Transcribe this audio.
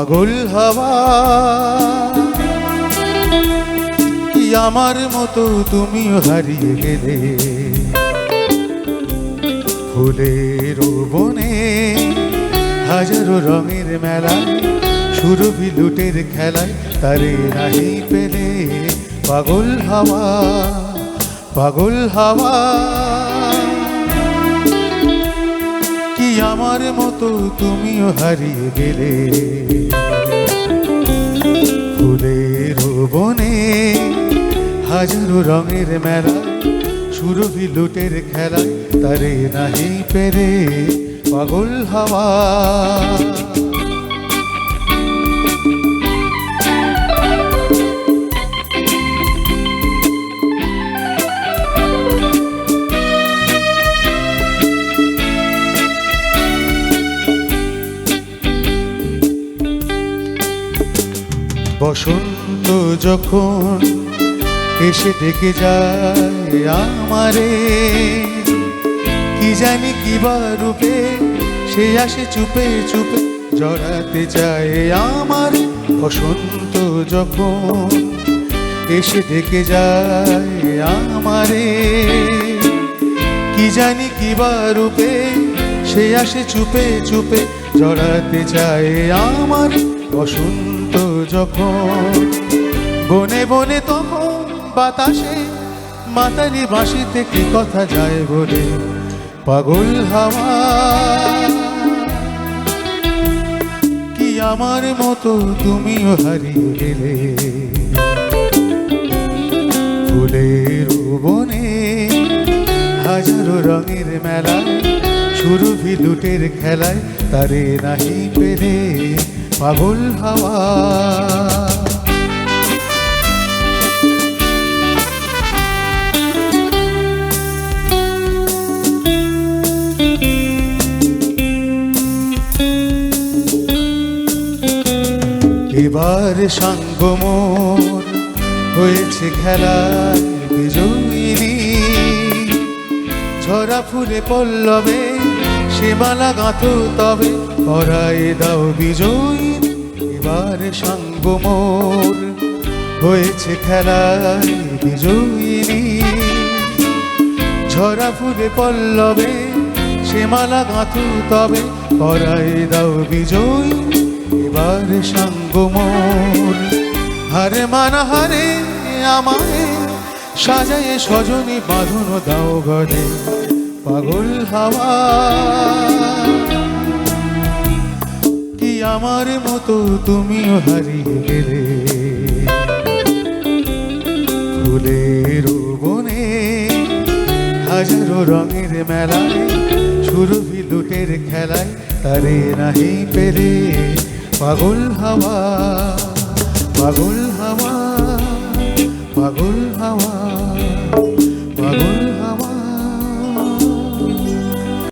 পাগল হাওয়া। কি আমার মতো তুমি হারিয়ে গেলে? ফুলের বনে হাজারো রঙের মেলায় সুরভি লুটের খেলায় তারে নাহি পেলে। পাগল হাওয়া পাগল হাওয়া। আমার মতো তুমিও হারিয়ে গেলে। ফুলের বনে হাজারো রঙের মেলায় সুরভি লুটের খেলায় তারে নাহি পেরে পাগল হাওয়া। বসন্ত যখন এসে ডেকে যায় আমারে, কি জানি কি বা রূপে সে আসে চুপে চুপে জড়াতে চায় আমার। বসন্ত যখন এসে ডেকে যায় আমারে, কি জানি কি বা রূপে সে আসে চুপে চুপে জড়াতে চায় আমার। বসন্ত যখন বনে বনে তখন বাতাসে মাতালি বাঁশিতে কি কথা যায় বলে? পাগল হাওয়া। কি আমার মতো তুমিও হারিয়ে গেলে? ফুলের বনে হাজারো রঙের মেলায় সুরভি লুটের খেলায় তারে নাহি পেলে? পাগল হাওয়া। এবার সাঙ্গ মোর হয়েছে খেলায় বিজয়িনী ঝরা ফুলে পল্লবে সে মালা তবে করায় দাও বিজয়িনী এবার সাঙ্গ মোর। হয়েছে খেলায় বিজয়িনী ঝরা ফুলে পল্লবে সে মালা গাঁথু তবে পরাই দাও বিজয়। এবার সাঙ্গ মোর। হারে মানা হারে আমায় সাজায়ে সজনী বাঁধন দাও গড়ে। পাগল হাওয়া। কি আমার মতো তুমিও হারিয়ে গেলে? ফুলের বনে, হাজারো রঙের মেলায়, সুরভি লুটের খেলায় তারে নাহি পেরে পাগল হাওয়া পাগল হাওয়া পাগল হাওয়া।